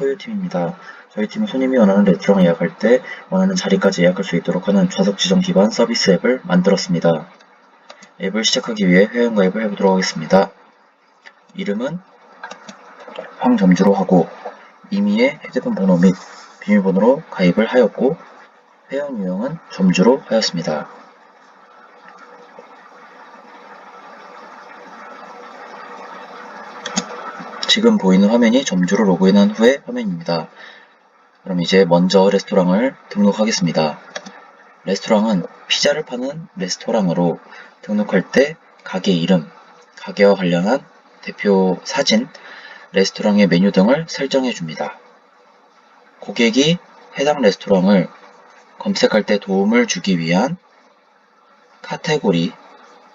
C4U 팀입니다. 저희 팀은 손님이 원하는 레스토랑 예약할 때 원하는 자리까지 예약할 수 있도록 하는 좌석 지정 기반 서비스 앱을 만들었습니다. 앱을 시작하기 위해 회원 가입을 해보도록 하겠습니다. 이름은 황점주로 하고 이미의 휴대폰 번호 및 비밀번호로 가입을 하였고 회원 유형은 점주로 하였습니다. 지금 보이는 화면이 점주로 로그인한 후의 화면입니다. 그럼 이제 먼저 레스토랑을 등록하겠습니다. 레스토랑은 피자를 파는 레스토랑으로 등록할 때 가게 이름, 가게와 관련한 대표 사진, 레스토랑의 메뉴 등을 설정해 줍니다. 고객이 해당 레스토랑을 검색할 때 도움을 주기 위한 카테고리,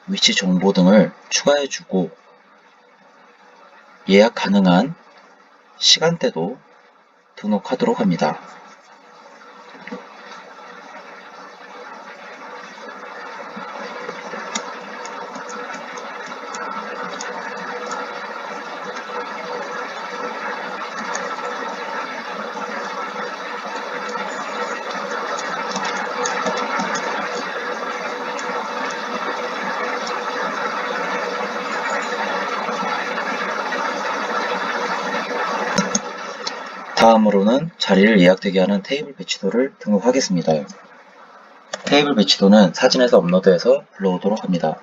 위치 정보 등을 추가해 주고 예약 가능한 시간대도 등록하도록 합니다. 다음으로는 자리를 예약되게 하는 테이블 배치도를 등록하겠습니다. 테이블 배치도는 사진에서 업로드해서 불러오도록 합니다.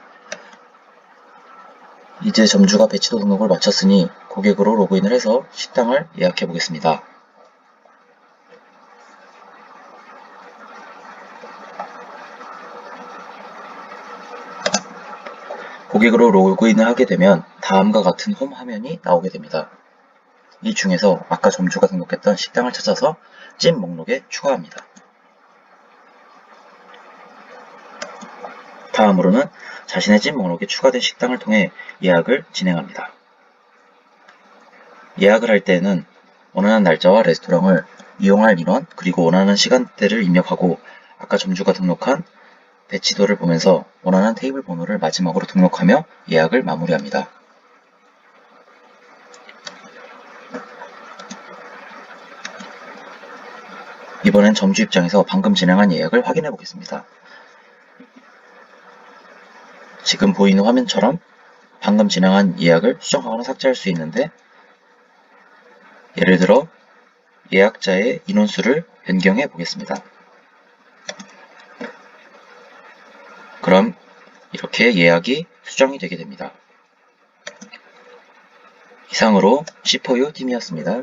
이제 점주가 배치도 등록을 마쳤으니 고객으로 로그인을 해서 식당을 예약해 보겠습니다. 고객으로 로그인을 하게 되면 다음과 같은 홈 화면이 나오게 됩니다. 이 중에서 아까 점주가 등록했던 식당을 찾아서 찜 목록에 추가합니다. 다음으로는 자신의 찜 목록에 추가된 식당을 통해 예약을 진행합니다. 예약을 할 때에는 원하는 날짜와 레스토랑을 이용할 인원 그리고 원하는 시간대를 입력하고 아까 점주가 등록한 배치도를 보면서 원하는 테이블 번호를 마지막으로 등록하며 예약을 마무리합니다. 이번엔 점주 입장에서 방금 진행한 예약을 확인해 보겠습니다. 지금 보이는 화면처럼 방금 진행한 예약을 수정하거나 삭제할 수 있는데 예를 들어 예약자의 인원수를 변경해 보겠습니다. 그럼 이렇게 예약이 수정이 되게 됩니다. 이상으로 C4U 팀이었습니다.